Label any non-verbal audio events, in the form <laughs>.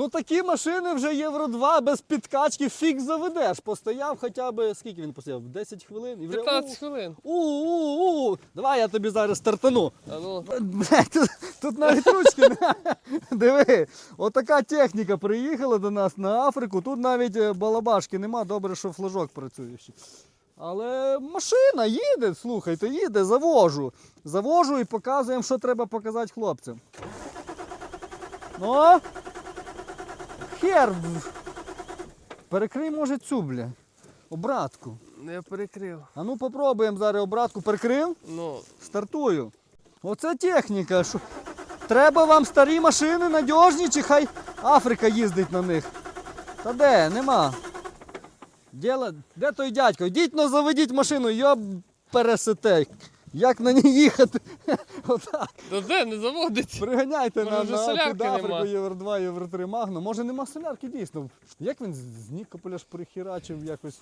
Ну такі машини вже Євро 2 без підкачки фіг заведеш. Постояв хоча б, скільки він постояв? 10 хвилин і вже 15 хвилин. у-у-у. Давай я тобі зараз стартану. А ну, тут, тут навіть ручки. Диви, отака техніка приїхала до нас на Африку. Тут навіть е, балабашки нема, добре, що флажок працюючий. Але машина їде, слухайте, їде, завожу. Завожу і показуємо, що треба показати хлопцям. Ну. Хер. Перекрий, може, цю, бля. Обратку. ну, я перекрив. А ну попробуємо зараз обратку. Перекрив? Ну, Стартую. Оце техніка. Що... Треба вам старі машини надіжні, чи хай Африка їздить на них. Та де, нема. Діло... Де той дядько? Йдіть ну заведіть машину, йоб пересете. Як на ній їхати? <laughs> Отак. та де не заводить? Приганяйте Може, на, вже на солярки Африку нема? Євро 2, Євро 3 Магну. Може нема солярки дійсно. Як він з Нікополя ж прихерачив якось